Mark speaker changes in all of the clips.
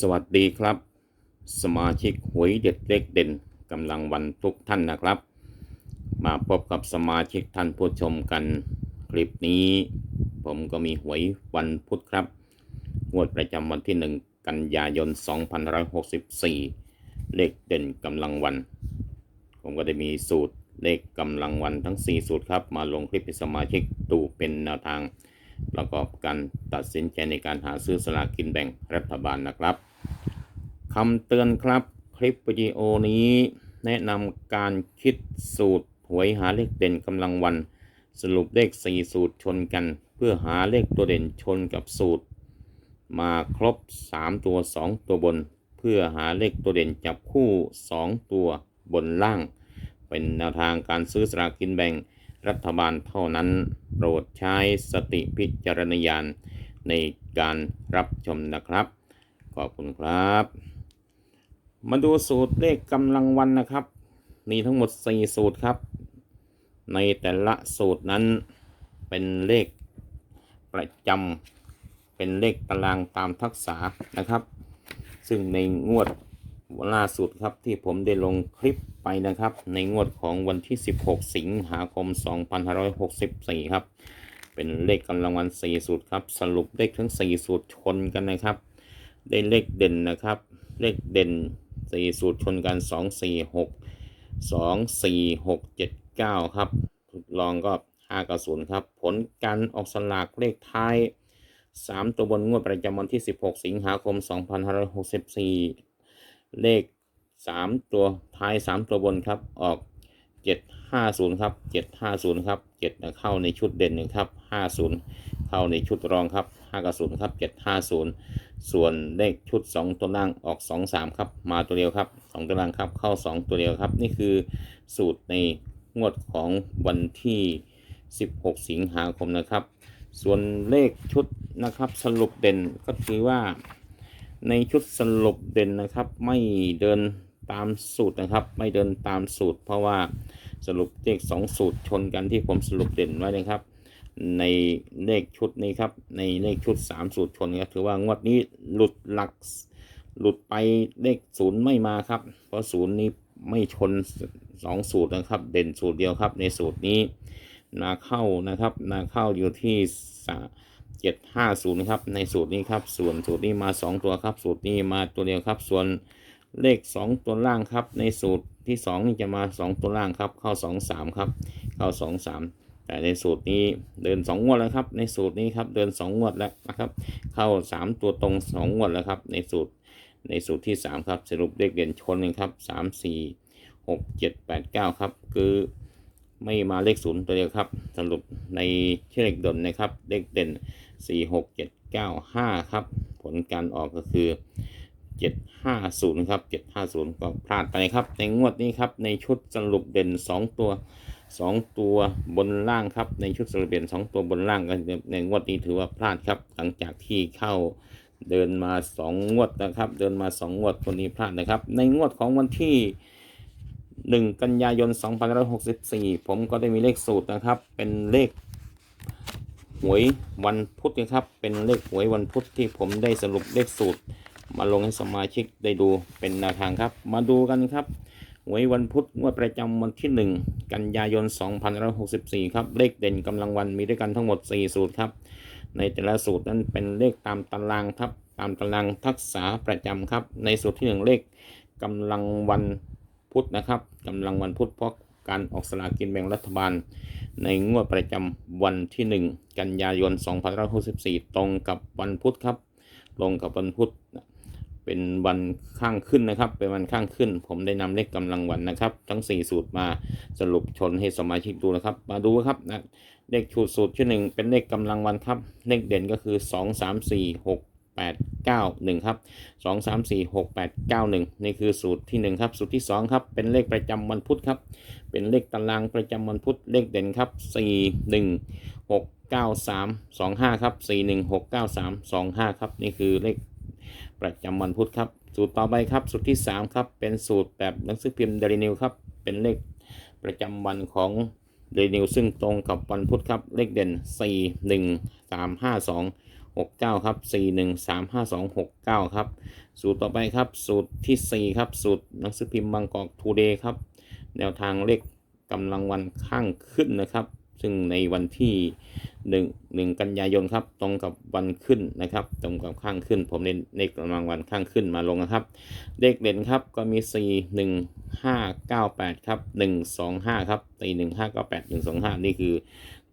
Speaker 1: สวัสดีครับ สมาชิกหวยเด็ดเลขเด่นกำลังวันทุกท่านนะครับ มาพบกับสมาชิกท่านผู้ชมกัน คลิปนี้ ผมก็มีหวยวันพุธครับงวดประจำวันที่ 1 กันยายน 2564 เลขเด่นกำลังวัน ผมก็ได้มีสูตรเลขกำลังวันทั้ง 4 สูตรครับ มาลงคลิปให้สมาชิกดูเป็นแนวทาง ประกอบการตัดสินใจในการหาซื้อสลากกินแบ่งรัฐบาลนะครับคำเตือนครับคลิปวิดีโอนี้ แนะนำการคิดสูตรหวยหาเลขเด่นกำลังวัน สรุปเลข 4 สูตรชนกัน เพื่อหาเลขตัวเด่นชนกับสูตร มาครบ 3 ตัว 2 ตัวบน เพื่อหาเลขตัวเด่นจับคู่ 2 ตัวบนล่าง เป็นแนวทางการซื้อสลากกินแบ่ง รัฐบาลเท่านั้น โปรดใช้สติพิจารณญาณในการรับชมนะครับ ขอบคุณครับ มาดูสูตรเลขกำลังวันนะครับ มีทั้งหมด 4 สูตรครับ ในแต่ละสูตรนั้นเป็นเลขประจำเป็นเลขตารางตามทักษะนะครับ ซึ่งในงวด ล่าสุดครับที่ผมได้ลงคลิปไปนะครับ ในงวดของวันที่ 16 สิงหาคม 2564 ครับ เป็นเลขกำลังวัน4สูตรครับ สรุปเลขทั้ง 4 สูตรชนกันนะครับ ได้เลขเด่นนะครับ เลขเด่น 4 สูตรชนกัน 2 4 6 2 4 6 7 9 ครับทดลองก็5กับ0ครับ ผลการออกสลากเลขท้าย 3 ตัวบนงวดประจำวันที่ 16 สิงหาคม 2564 เลข 3 ตัวท้าย 3 ตัวบนครับ ออก 750 ครับ 750 ครับ 7 เข้าในชุดเด่นหนึ่งครับ 50 เข้าในชุดรองครับ5กับ0ครับ 750 ส่วนเลขชุด 2 ตัวล่างออก 2 3 ครับ มาตัวเดียวครับ 2 ตัวล่างครับ เข้า 2 ตัวเดียวครับ นี่คือสูตรในงวดของวันที่ 16 สิงหาคมนะครับ ส่วนเลขชุดนะครับสรุปเด่นก็คือว่า ในชุดสรุปเด่นนะครับ ไม่เดินตามสูตรนะครับ ไม่เดินตามสูตร เพราะว่าสรุปเลขสองสูตรชนกันที่ผมสรุปเด่นไว้นะครับ ในเลขชุดนี้ครับ ในเลขชุด 3 สูตรชนครับถือว่างวดนี้หลุดหลักหลุดไปเลขศูนย์ไม่มาครับ เพราะศูนย์นี้ไม่ชนสองสูตรนะครับ เด่นสูตรเดียวครับ ในสูตรนี้นาเข้านะครับนาเข้าอยู่ที่เจ็ดห้า ศูนย์ครับในสูตรนี้ครับ ส่วนสูตรนี้มาสองตัวครับ สูตรนี้มาตัวเดียวครับ ส่วนเลขสองตัวล่างครับ ในสูตรที่สองนี่จะมาสองตัวล่างครับ เข้าสองสามครับ เข้าสองสามแต่ในสูตรนี้เดินสองวดแล้วครับ ในสูตรนี้ครับเดินสองวดแล้วนะครับ เข้าสามตัวตรงสองวดแล้วครับ ในสูตรในสูตรที่ 3 ครับ สรุปเลขเด่นชนกันครับ 3 4 6 7 8 9 ครับ คือไม่มาเลขศูนย์ตัวเดียวครับ สรุปในชื่อเลขดนนะครับเลขเด่น 4 6 7 9 5 ครับ ผลการออกก็คือ 750 ครับ 750 ก็พลาดไปครับ ในงวดนี้ครับ ในชุดสรุปเด่น 2 ตัว 2 ตัวบนล่างครับ ในชุดสรุปเด่น 2 ตัวบนล่างกันในงวดนี้ถือว่าพลาดครับ หลังจากที่เข้าเดินมาสองงวดนะครับ เดินมาสองงวดตัวนี้พลาดนะครับ ในงวดของวันที่หนึ่งกันยายน 2564 ผมก็ได้มีเลขสูตรนะครับ เป็นเลข หวยวันพุธนะครับ เป็นเลขหวยวันพุธที่ผมได้สรุปเลขสูตร มาลงให้สมาชิกได้ดูเป็นแนวทางครับ มาดูกันครับหวยวันพุธงวดประจำวันที่ 1 กันยายน 2564 ครับ เลขเด่นกำลังวันมีด้วยกันทั้งหมด 4 สูตรครับ ในแต่ละสูตรนั้นเป็นเลขตามตารางครับ ตามตารางทักษะประจำครับ ในสูตรที่ 1 เลขกำลังวันพุธนะครับกำลังวันพุธเพราะ การออกสลากกินแบ่งรัฐบาล ในงวดประจำวันที่ 1 กันยายน 2564 ตรงกับวันพุธครับ ลงกับวันพุธเป็นวันข้างขึ้นนะครับ เป็นวันข้างขึ้น ผมได้นำเลขกำลังวันนะครับ ทั้ง 4 สูตรมาสรุปชนให้สมาชิกดูนะครับ มาดูครับนะเลขชูสูตรที่หนึ่งเป็นเลขกำลังวันครับ เลขเด่นก็คือสองสามสี่หกแปดเก้าหนึ่งครับสองสามสี่หกแปดเก้าหนึ่งนี่คือสูตรที่หนึ่งครับ สูตรที่สองครับ เป็นเลขประจำวันพุธครับ เป็นเลขตารางประจำวันพุธ เลขเด่นครับสี่หนึ่งหกเก้าสามสองห้าครับสี่หนึ่งหกเก้าสามสองห้าครับ นี่คือเลขประจำวันพุธครับ สูตรต่อไปครับ สูตรที่สามครับ เป็นสูตรแบบหนังสือพิมพ์เดลินิวครับ เป็นเลขประจำวันของเดนิวซึ่งตรงกับวันพุธครับ เลขเด่น 4 1 3 5 2 หกเก้าครับสี่หนึ่งสามห้าสองหกเก้าครับสูตรต่อไปครับสูตรที่สี่ครับสูตรหนังสือพิมพ์บางกอกทูเดย์ครับแนวทางเลขกำลังวันข้างขึ้นนะครับ ซึ่งในวันที่หนึ่งหนึ่งกันยายนครับตรงกับวันขึ้นนะครับ ตรงกับข้างขึ้น ผมเน้นเลขกำลังวันข้างขึ้นมาลงนะครับเลขเด่นครับก็มี 4 1 5 9 8ครับ1 2 5ครับ4 1 5 9 8 1 2 5 นี่คือ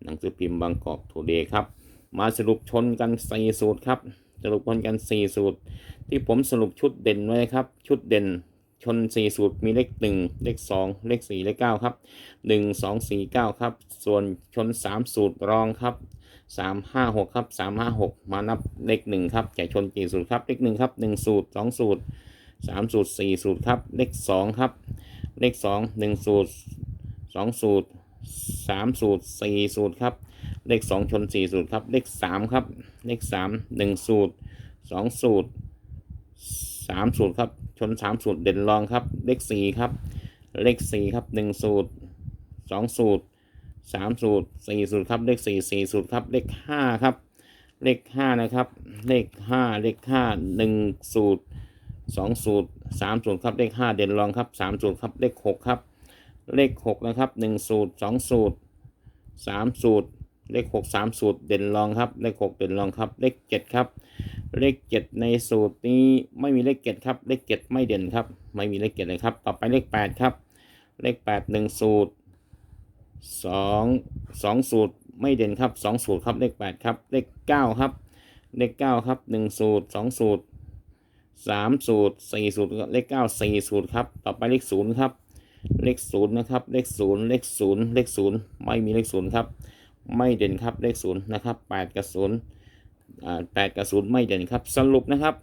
Speaker 1: หนังสือพิมพ์บางกอกทูเดย์ครับ มาสรุปชนกัน4สูตรครับ สรุปชนกัน4สูตร ที่ผมสรุปชุดเด่นไว้ครับ ชุดเด่นชน4สูตรมีเลข1เลข2เลข4เลข9ครับ1 2 4 9 ครับ ส่วนชน3สูตรรองครับ3 5 6ครับ3 5 6มานับเลข1ครับจะชนกี่สูตรครับเลข1ครับ1สูตร2สูตร3สูตร4สูตรครับเลข2ครับเลข2 1สูตร2สูตร 3สูตร4สูตรครับ เลข2ชน4สูตรครับ เลข3ครับ เลข3 1สูตร2สูตร3สูตรครับ ชน3สูตรเด่นรองครับ เลข4ครับ เลข4ครับ1สูตร2สูตร3สูตร4สูตรครับ เลข4 4สูตรครับ เลข5ครับ เลข5นะครับ เลข5เลข5 1สูตร2สูตร3สูตรครับ เลข5เด่นรองครับ3สูตรครับ เลข6ครับ เลข 6 นะครับ 1 สูตร 2 สูตร 3 สูตร เลข 6 3 สูตรเด่นรองครับ เลข 6 เด่นรองครับ เลข 7 ครับ เลข 7 ในสูตรนี้ไม่มีเลข 7 ครับ เลข 7 ไม่เด่นครับ ไม่มีเลข 7 เลยครับ ต่อไปเลข 8 ครับ เลข 8 1 สูตร 2 2 สูตรไม่เด่นครับ 2 สูตรครับ เลข 8 ครับ เลข 9 ครับ เลข 9 ครับ 1 สูตร 2 สูตร 3 สูตร 4 สูตร เลข 9 4 สูตรครับ ต่อไปเลข 0 ครับ เลข0นย์นะครับ เลข0เลข0เลข0ไม่มีเลข0ครับ ไม่เด่นครับเลข0นย์นะครับ8กับ0อ่า8กับ0ไม่เด่นครับ สรุปนะครับ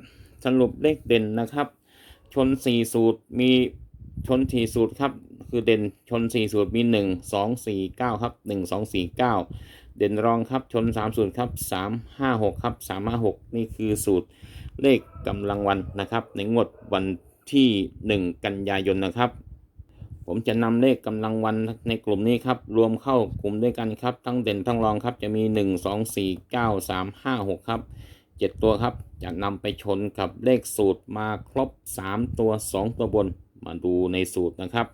Speaker 1: สรุปเลขเด่นนะครับ ชน4สูตรมีชน4สูตรครับคือเด่นชน4สูตรมี1 2 4 9ครับ1 2 4 9เด่นรองครับชน3สูตรครับ3 5 6ครับ3 5 6นี่คือสูตรเลขกำลังวันนะครับ ในงวดวันที่1กันยายนนะครับ ผมจะนำเลขกำลังวันในกลุ่มนี้ครับ รวมเข้ากลุ่มด้วยกันครับ ทั้งเด่นทั้งรองครับ จะมี 1 2 4 9 3 5 6 ครับ 7 ตัวครับ จะนำไปชนกับเลขสูตรมาครบ 3 ตัว 2 ตัวบน มาดูในสูตรนะครับ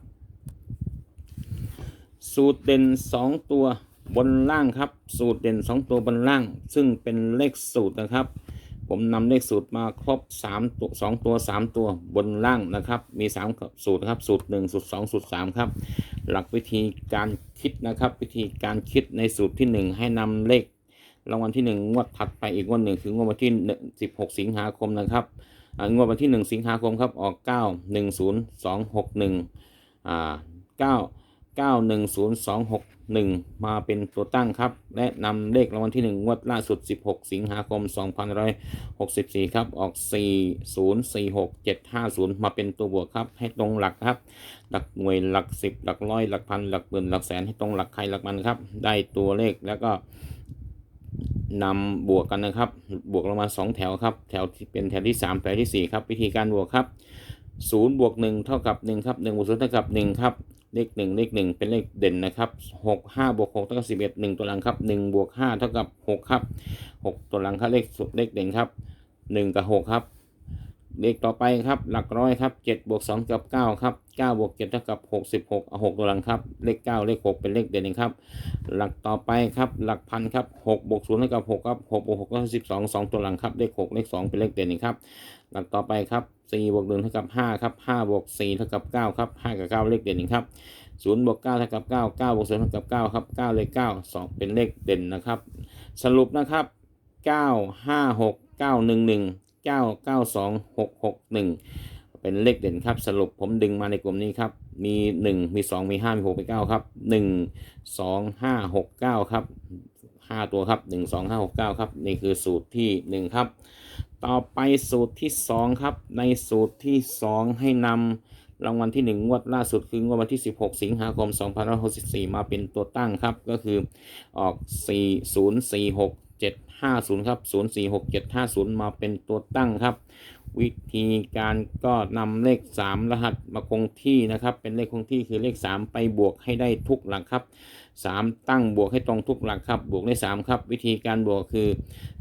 Speaker 1: สูตรเด่น 2 ตัวบนล่างครับ สูตรเด่น 2 ตัวบนล่าง ซึ่งเป็นเลขสูตรนะครับ ผมนำเลขสูตรมาครบ3ตัว2ตัว 3 ตัวบนล่างนะครับ มี 3 สูตรครับสูตร 1 สูตร 2 สูตร 3 ครับ หลักวิธีการคิดนะครับ วิธีการคิดในสูตรที่ 1 ให้นำเลขรางวัลที่1งวดถัดไปอีกงวดหนึ่งคืองวดวันที่ 16 สิงหาคมนะครับงวดวันที่ 1 สิงหาคมครับออก 9 1 0 2 6 1 อ่า9 9 1 0 2 6 1 มาเป็นตัวตั้งครับ และนำเลขรางวัลที่ 1 งวดล่าสุด 16 สิงหาคม 2564 ครับ ออก 4 0 4 6 7 5 0 มาเป็นตัวบวกครับ ให้ตรงหลักครับ หลักหน่วยหลัก 10 หลักร้อยหลักพันหลักหมื่นหลักแสนให้ตรงหลักใครหลักมันครับ ได้ตัวเลขแล้วก็นำบวกกันนะครับ บวกลงมา 2 แถวครับ แถวที่เป็นแถวที่ 3 แถวทีสี่4 ครับ วิธีการบวกครับ0บวก1เท่ากับ1ครับ1บวก0เท่ากับ1ครับ เลขหนึ่งเลขหนึ่งเป็นเลขเด่นนะครับหกห้าบวกหกเท่ากับสิบเอ็ดหนึ่งตัวหลังครับหนึ่งบวกห้าเท่ากับหกครับหกตัวหลังครับเลขสุดเลขเด่นครับหนึ่งกับหกครับ เลขต่อไปครับ หลักร้อยครับ7บวก2กับ9ครับ9บวก7เท่ากับ66เอา6ตัวหลังครับ เลข9เลข6เป็นเลขเด่นครับ หลักต่อไปครับ หลักพันครับ6บวก0เท่ากับ6ครับ6บวก6ก็12 2ตัวหลังครับ เลข6เลข2เป็นเลขเด่นครับ หลักต่อไปครับ4บวก1เท่ากับ5ครับ5บวก4เท่ากับ9ครับ5กับ9เลขเด่นครับ0บวก9เท่ากับ9 9บวก0เท่ากับ9ครับ9เลข9 2เป็นเลขเด่นนะครับ สรุปนะครับ 9 5 6 9 1 1 9 9 2 6 6 1เป็นเลขเด่นครับสรุปผมดึงมาในกลุ่มนี้ครับ มี 1 มี 2 มี 5 มี 6 มี 9 ครับ 1 2 5 6 9 ครับ 5 ตัวครับ 1 2 5 6 9 ครับ นี่คือสูตรที่ 1 ครับ ต่อไปสูตรที่ 2 ครับ ในสูตรที่ 2 ให้นำรางวัลที่ 1 งวดล่าสุดคืองวดวันที่ 16 สิงหาคม 2564 มาเป็นตัวตั้งครับ ก็คือออก 4046 750 ครับ 046750 มาเป็นตัวตั้งครับ วิธีการก็นำเลข 3 รหัสมาคงที่นะครับ เป็นเลขคงที่คือเลข 3 ไปบวกให้ได้ทุกหลักครับ 3 ตั้งบวกให้ตรงทุกหลักครับ บวกได้ 3 ครับ วิธีการบวกคือ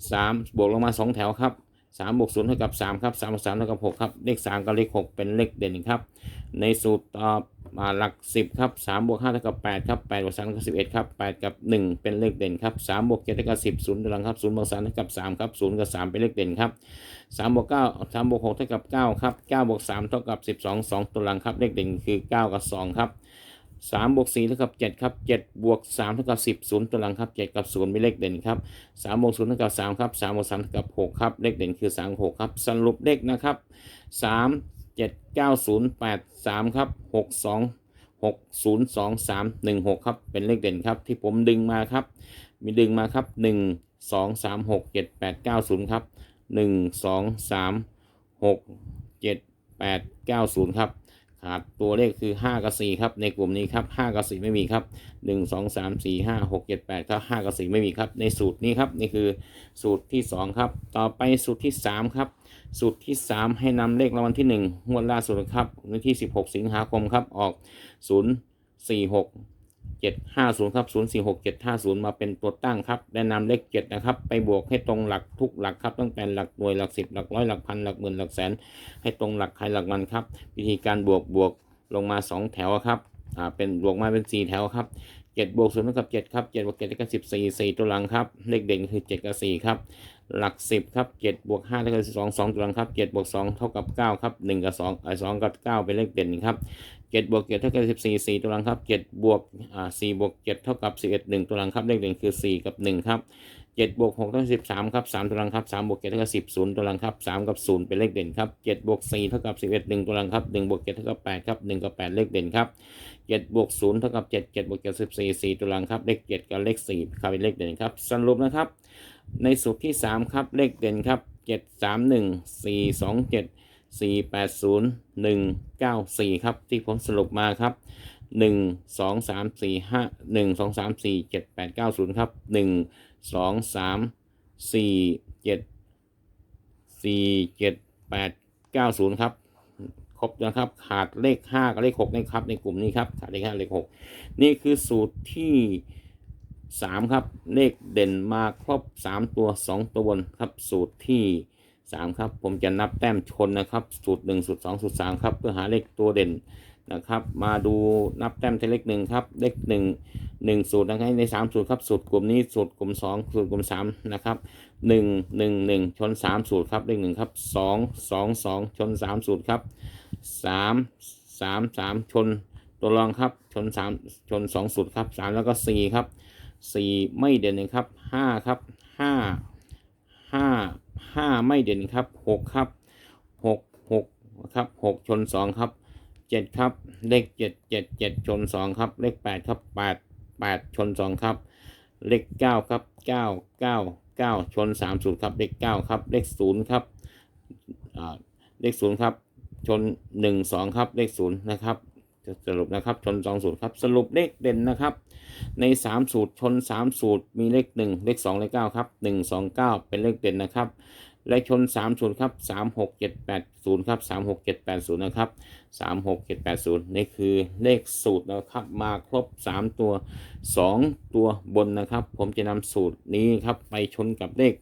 Speaker 1: 3 บวกลงมา 2 แถวครับ3บวก0เท่ากับ3ครับ3บวก3เท่ากับ6ครับ เลข 3 กับเลข 6 เป็นเลขเด่นครับ ในสูตรต่อ มาหลัก 10 ครับ3บวก5เท่ากับ8ครับ8บวก3เท่ากับ11ครับ8กับ 1 เป็นเลขเด่นครับ3บวก7เท่ากับ10 0ตัวหลังครับ0บวก3เท่ากับ3ครับ0กับ 3 เป็นเลขเด่นครับ3บวก9 3บวก6เท่ากับ9ครับ9บวก3เท่ากับ 12 2ตัวหลังครับเลขเด่นคือ 9 กับ 2 ครับ3บวก4เท่ากับ7ครับ7บวก3เท่ากับ10 0ตัวหลังครับ7กับ0เป็นเลขเด่นครับ3บวก0เท่ากับ3ครับ3บวก3เท่ากับ6ครับเลขเด่นคือ3 6ครับสรุปเลขนะครับ 3 7 9 0 8 3ครับ6 2 6 0 2 3 1 6ครับเป็นเลขเด่นครับที่ผมดึงมาครับ มีดึงมาครับ1 2 3 6 7 8 9 0ครับ1 2 3 6 7 8 9 0ครับ ขาดตัวเลขคือ 5 กับ 4 ครับ ในกลุ่มนี้ครับ 5 กับ 4 ไม่มีครับ 1 2 3 4 5 6 7 8ครับ5กับ 4 ไม่มีครับ ในสูตรนี้ครับ นี่คือสูตรที่ 2 ครับ ต่อไปสูตรที่ 3 ครับ สูตรที่ 3 ให้นำเลขรางวัลที่ 1 งวดล่าสุดครับ วันที่ 16 สิงหาคมครับ ออก 0 4 6 7 5 0ครับ0 4 6 7 5 0 มาเป็นตัวตั้งครับและนำเลข7นะครับไปบวกให้ตรงหลักทุกหลักครับตั้งแต่หลักหน่วยหลัก10หลักร้อยหลักพันหลักหมื่นหลักแสน ให้ตรงหลักใครหลักมันครับ วิธีการบวกบวกลงมา 2 แถวครับอ่าเป็นบวกมาเป็น 4 แถวครับ7บวก0เท่ากับ7ครับ7บวก7เท่ากับ14 4 ตัวหลังครับเลขเด่นคือ 7 กับ 4 ครับหลัก 10ครับ7บวก5เท่ากับ12 2 ตัวหลังครับ7บวก2เท่ากับ9ครับ1กับ2ไอ้2กับ 9 เป็นเลขเด่นครับ 7บวก7เท่ากับ14 4 ตัวหลังครับ7บวกอ่า4บวก7เท่ากับ11 1 ตัวหลังครับเลขเด่นคือ 4 กับ 1 ครับ7บวก6เท่ากับ13ครับ3ตัวหลังครับ3บวก7เท่ากับ10 0 ตัวหลังครับ3กับ 0 เป็นเลขเด่นครับ7บวก4เท่ากับ11 1 ตัวหลังครับ1บวก7เท่ากับ8ครับ1กับ 8 เลขเด่นครับ7บวก0เท่ากับ7 7บวก7 14 4 ตัวหลังครับเลข7กับเลข4ครับเป็นเลขเด่นครับสรุปนะครับ ในสูตรที่ 3 ครับเลขเด่นครับ7 3 1 4 2 7 4 8 0 1 9 4 ครับ ที่ผมสรุปมาครับ 1 2 3 4 5 1 2 3 4 7 8 9 0 ครับ 1 2 3 4 7 4 7 8 9 0 ครับ ครบนะครับ ขาดเลข 5 กับเลข 6 นะครับ ในกลุ่มนี้ครับ ขาดเลข 5 เลข 6 นี่คือสูตรที่ 3 ครับ เลขเด่นมาครบ 3 ตัว 2 ตัวบนครับ สูตรที่ 3 ครับ ผมจะนับแต้มชนนะครับสูตร1สูตร2สูตร3ครับ เพื่อหาเลขตัวเด่นนะครับ มาดูนับแต้มที่เลข1ครับ เลข1 1สูตรนะครับใน3สูตรครับ สูตรกลุ่มนี้สูตรกลุ่ม2สูตรกลุ่ม3นะครับ1 1 1ชน3สูตรครับ เลข1ครับ2 2 2ชน3สูตรครับ3 3 3ชนตัวรองครับ ชน3ชน2สูตรครับ3แล้วก็4ครับสี่ไม่เด่นนะครับห้าครับห้า ห้าห้าไม่เด่นครับหกครับหกหกครับหกชนสองครับเจ็ดครับ เลขเจ็ดเจ็ดเจ็ดชนสองครับ เลขแปดครับแปดแปดชนสองครับ เลขเก้าครับเก้าเก้าเก้าชนสามสูตรครับ เลขเก้าครับ เลขศูนย์ครับเลขศูนย์ครับ ชนหนึ่งสองครับ เลขศูนย์นะครับ สรุปนะครับชนสองสูตรครับสรุปเลขเด่นนะครับ ใน 3 สูตรชน 3 สูตรมีเลข 1 เลข 2 เลข9ครับ1 2 9 เป็นเลขเด่นนะครับและชน 3 สูตรครับ3 6 7 8 0ครับ3 6 7 8 0นะครับ3 6 7 8 0นี่คือเลขสูตรนะครับมาครบ 3 ตัว 2 ตัวบนนะครับ ผมจะนำสูตรนี้ครับไปชนกับเลข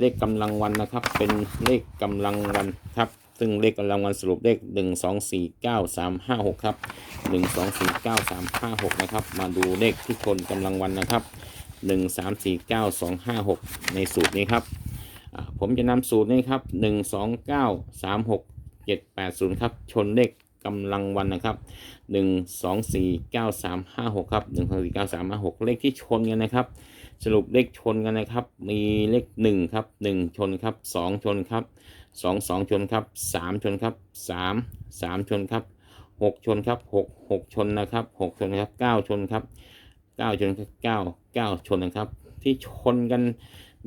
Speaker 1: เลขกำลังวันนะครับ เป็นเลขกำลังวันครับ ซึ่งเลขกำลังวันสรุปเลข 1 2 4 9 3 5 6 ครับหนึ่งสองสี่เก้าสามห้าหกนะครับ มาดูเลขที่ชนกำลังวันนะครับหนึ่งสามสี่เก้าสองห้าหกในสูตรนี้ครับ ผมจะนำสูตรนี้ครับหนึ่งสองเก้าสามหกเจ็ดแปดศูนย์ครับ ชนเลขกำลังวันนะครับหนึ่งสองสี่เก้าสามห้าหกครับหนึ่งสองสี่เก้าสามห้าหกเลขที่ชนกันนะครับ สรุปเลขชนกันนะครับ มีเลขหนึ่งครับหนึ่งชนครับสองชนครับ สองสองชนครับสามชนครับสามสามชนครับหกชนครับหกหกชนนะครับหกชนครับเก้าชนครับเก้าชนครับเก้าเก้าชนนะครับ ที่ชนกัน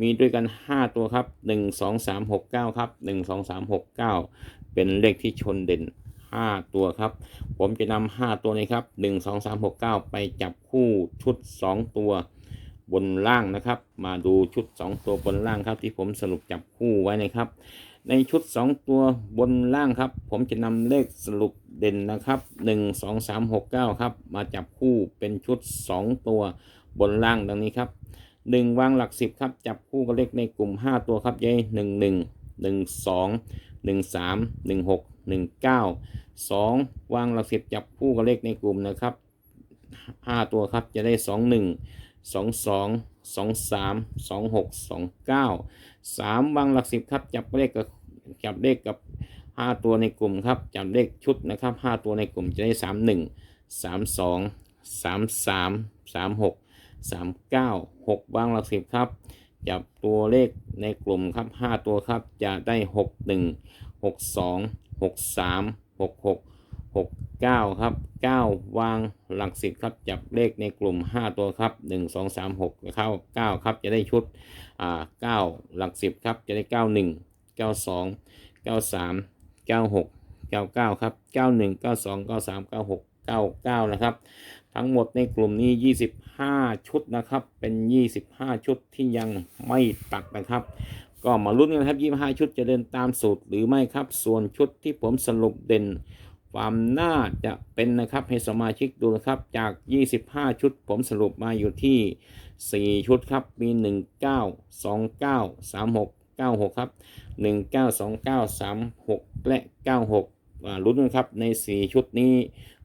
Speaker 1: มีด้วยกันห้าตัวครับหนึ่งสองสามหกเก้าครับหนึ่งสองสามหกเก้าเป็นเลขที่ชนเด่นห้าตัวครับ ผมจะนำห้าตัวนี้ครับหนึ่งสองสามหกเก้าไปจับคู่ชุดสองตัวบนล่างนะครับ มาดูชุด 2 ตัวบนล่างครับ ที่ผมสรุปจับคู่ไว้นะครับ ในชุด 2 ตัวบนล่างครับ ผมจะนำเลขสรุปเด่นนะครับ 1 2 3 6 9 ครับ มาจับคู่เป็นชุด 2 ตัวบนล่างดังนี้ครับ 1 วางหลัก 10 ครับ จับคู่กับเลขในกลุ่ม 5 ตัวครับยัย1 1 1 2 1 3 1 6 1 9 2 วางหลัก 10 จับคู่กับเลขในกลุ่มนะครับ 5 ตัวครับจะได้ 2 1 2 2 2 3 2 6 2 9 3วางหลัก10ครับ จับเลขกับจับเลขกับ 5 ตัวในกลุ่มครับ จับเลขชุดนะครับ 5 ตัวในกลุ่มจะได้ 3 1 3 2 3 3 3 6 3 9 6วางหลัก10ครับ จับตัวเลขในกลุ่มครับ 5 ตัวครับจะได้ 6 1 6 2 6 9 ครับ 9 วางหลัก10ครับ จับเลขในกลุ่ม 5 ตัวครับ 1 2 3 6เข้า9 ครับ จะได้ชุดอ่า9หลัก 10 ครับ จะได้ 91 92 93 96 99 ครับ 91 92 93 96 99 นะครับ ทั้งหมดในกลุ่มนี้ 25 ชุดนะครับ เป็น 25 ชุดที่ยังไม่ตัดนะครับ ก็มาลุ้นกันครับ 25 ชุดจะเดินตามสูตรหรือไม่ครับ ส่วนชุดที่ผมสรุปเด่น ความน่าจะเป็นนะครับให้สมาชิกดูนะครับจาก 25 ชุด ผมสรุปมาอยู่ที่ 4 ชุดครับ มี 19 29 36 96 ครับ 19 29 36 และ 96อ่าลุ้นกันครับใน 4 ชุดนี้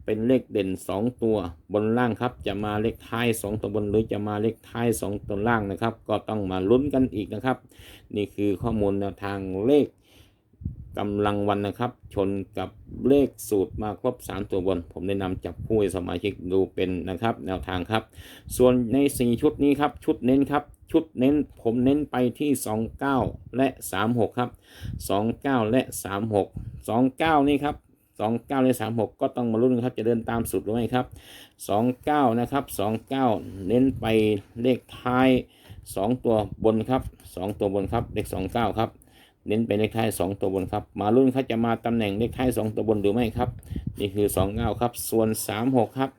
Speaker 1: เป็นเลขเด่น 2 ตัวบนล่างครับ จะมาเลขท้าย 2 ตัวบนหรือจะมาเลขท้าย 2 ตัวล่างนะครับ ก็ต้องมาลุ้นกันอีกนะครับ นี่คือข้อมูลแนวทางเลข กำลังวันนะครับ ชนกับเลขสูตรมาครบ 3 ตัวบน ผมได้นำจับคู่สมาชิกดูเป็นนะครับ แนวทางครับ ส่วนใน 4 ชุดนี้ครับ ชุดเน้นครับ ชุดเน้นผมเน้นไปที่ 29 และ 36 ครับ 29 และ 36 29 นี่ครับ29และ36 ก็ต้องมาลุ้นครับ จะเดินตามสูตรหรือไม่ครับ 29 นะครับ 29 เน้นไปเลขท้าย 2 ตัวบนครับ 2 ตัวบนครับ เลข 29 ครับ เน้นไปเลขท้าย 2 ตัวบนครับ มาลุ้นเขาจะมาตำแหน่งเลขท้าย 2 ตัวบนหรือไม่ครับ นี่คือ 29 ครับ ส่วน 36 ครับ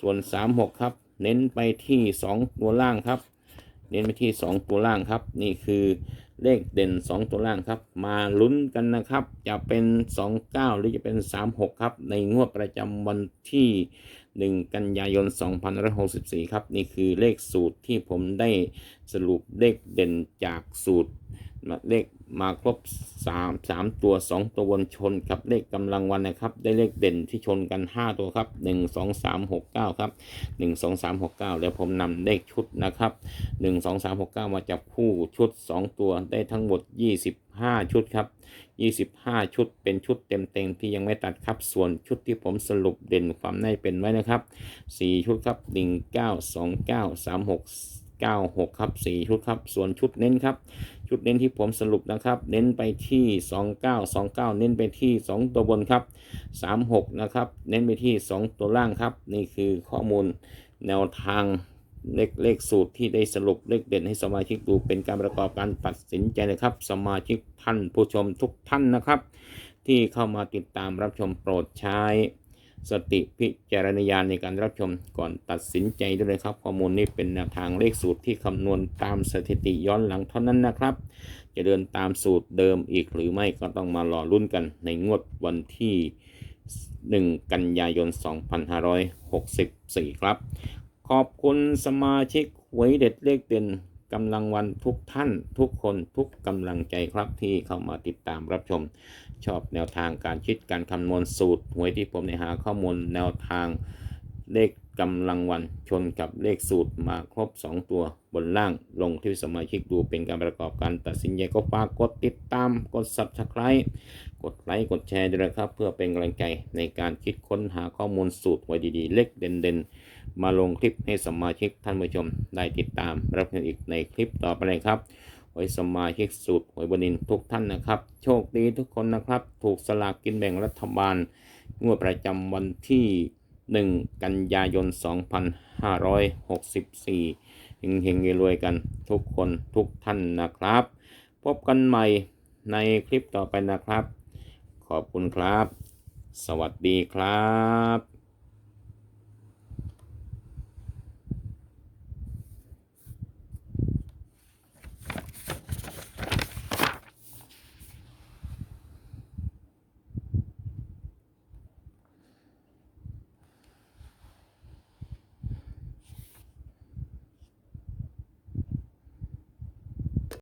Speaker 1: ส่วน 36 ครับ เน้นไปที่ 2 ตัวล่างครับ เน้นไปที่ 2 ตัวล่างครับ นี่คือเลขเด่น 2 ตัวล่างครับ มาลุ้นกันนะครับ จะเป็น 29 หรือจะเป็น 36 ครับ ในงวดประจำวันที่ 1 กันยายน 2564 ครับ นี่คือเลขสูตรที่ผมได้สรุปเลขเด่นจากสูตรเลขมาครบ3 3ตัว2ตัวบนชนกับเลขกำลังวันนะครับ ได้เลขเด่นที่ชนกัน5ตัวครับ1 2 3 6 9ครับ1 2 3 6 9แล้วผมนำเลขชุดนะครับ1 2 3 6 9มาจับคู่ชุด2ตัวได้ทั้งหมด25ชุดครับ25 ชุดเป็นชุดเต็มๆที่ยังไม่ตัดครับ ส่วนชุดที่ผมสรุปเด่นความได้เป็นไว้นะครับ 4 ชุดครับ1 9 2 9 3 6 9 6 ครับ 4 ชุดครับ ส่วนชุดเน้นครับ ชุดเน้นที่ผมสรุปนะครับ เน้นไปที่ 29 29 เน้นไปที่ 2 ตัวบนครับ 36 นะครับ เน้นไปที่ 2 ตัวล่างครับ นี่คือข้อมูลแนวทางเลขเลขสูตรที่ได้สรุปเลขเด่นให้สมาชิกดูเป็นการประกอบการตัดสินใจนะครับ สมาชิกท่านผู้ชมทุกท่านนะครับ ที่เข้ามาติดตามรับชมโปรดใช้ สติพิจารณญาณในการรับชมก่อนตัดสินใจด้วยเลยครับ ข้อมูลนี้เป็นแนวทางเลขสูตรที่คำนวณตามสถิติย้อนหลังเท่านั้นนะครับ จะเดินตามสูตรเดิมอีกหรือไม่ก็ต้องมารอรุ่นกันในงวดวันที่ 1 กันยายน 2564 ครับ ขอบคุณสมาชิกหวยเด็ดเลขเด่น กำลังวันทุกท่านทุกคนทุกกำลังใจครับที่เข้ามาติดตามรับชม ชอบแนวทางการคิดการคำนวณสูตรหวยที่ผมได้หาข้อมูลแนวทางเลขกำลังวันชนกับเลขสูตรมาครบ 2 ตัวบนล่างลงที่สมาชิกดูเป็นการประกอบการตัดสินใจก็ฝากกดติดตามกด subscribe กดไลค์กดแชร์ด้วยนะครับ เพื่อเป็นกำลังใจในการคิดค้นหาข้อมูลสูตรไว้ดีๆ เล็กเด่นๆ มาลงคลิปให้สมาชิกท่านผู้ชมได้ติดตามรับชมอีกในคลิปต่อไปเลยครับไว้สมาชิกสูตรหวยบนินทุกท่านนะครับ โชคดีทุกคนนะครับ ถูกสลากกินแบ่งรัฐบาล งวดประจำวันที่ 1 กันยายน 2564เฮงรวยกันทุกคนทุกท่านนะครับ พบกันใหม่ในคลิปต่อไปนะครับ ขอบคุณครับ สวัสดีครับ